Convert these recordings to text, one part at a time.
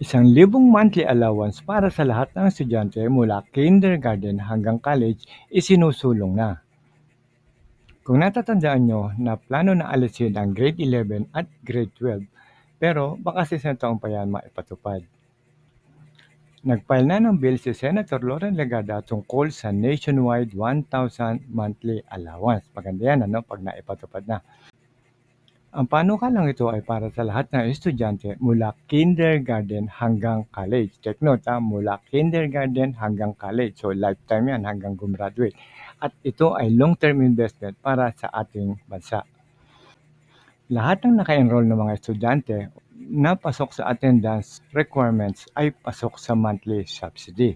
Isang libong monthly allowance para sa lahat ng estudyante mula kindergarten hanggang college isinusulong na. Kung natatandaan nyo na plano na alisin ang grade 11 at grade 12, pero baka sa isang taong pa yan maipatupad. Nagfile na ng bill si Senator Loren Legada tungkol sa nationwide 1,000 monthly allowance. Maganda yan, ano, pag naipatupad na. Ang panukalang ito ay para sa lahat ng estudyante mula kindergarten hanggang college. Take note, ha, mula kindergarten hanggang college. So, lifetime yan hanggang gumraduate. At ito ay long-term investment para sa ating bansa. Lahat ng naka-enroll ng mga estudyante na pasok sa attendance requirements ay pasok sa monthly subsidy.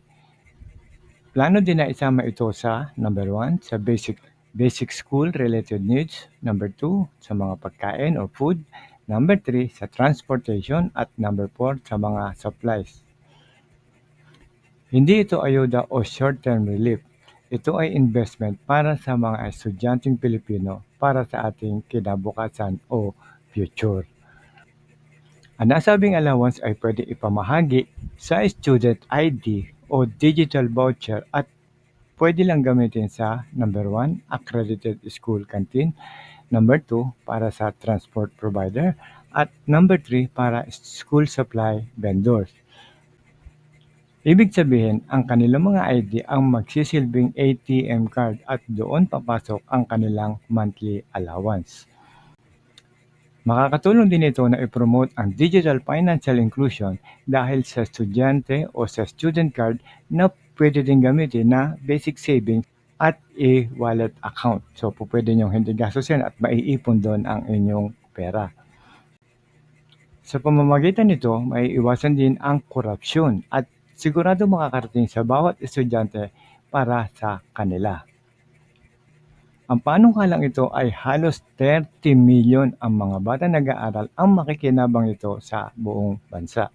Plano din na isama ito sa number 1 sa basic basic school related needs, number 2 sa mga pagkain or food, number 3 sa transportation at number 4 sa mga supplies. Hindi ito ayuda o short-term relief. Ito ay investment para sa mga estudyanteng Pilipino para sa ating kinabukasan o future. Ang nasabing allowance ay pwede ipamahagi sa student ID o digital voucher at pwede lang gamitin sa number 1, accredited school canteen, number 2, para sa transport provider, at number 3, para school supply vendors. Ibig sabihin, ang kanilang mga ID ang magsisilbing ATM card at doon papasok ang kanilang monthly allowance. Makakatulong din ito na i-promote ang digital financial inclusion dahil sa estudyante o sa student card na pwede din gamitin na basic savings at e-wallet account. So, po pwede nyo hindi gastusin at maiipon doon ang inyong pera. Sa pamamagitan nito, may iwasan din ang korupsyon at sigurado makakarating sa bawat estudyante para sa kanila. Ang panukalang ito ay halos 30 milyon ang mga bata nag-aaral ang makikinabang ito sa buong bansa.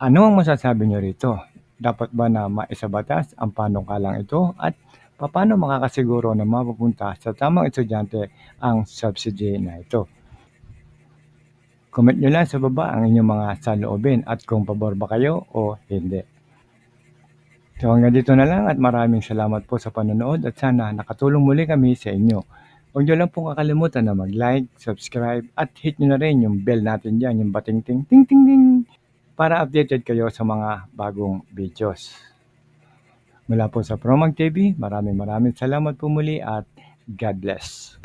Ano ang masasabi niyo rito? Dapat ba na maisabatas ang panukalang ito at paano makakasiguro na mapupunta sa tamang estudyante ang subsidy na ito? Comment nyo lang sa baba ang inyong mga saloobin at kung pabor ba kayo o hindi. So hanggang dito na lang at maraming salamat po sa panonood at sana nakatulong muli kami sa inyo. Huwag nyo lang pong kakalimutan na mag-like, subscribe at hit nyo na rin yung bell natin dyan, yung bating ting ting ting ting para updated kayo sa mga bagong videos. Mula po sa Promag TV, maraming maraming salamat po muli at God bless.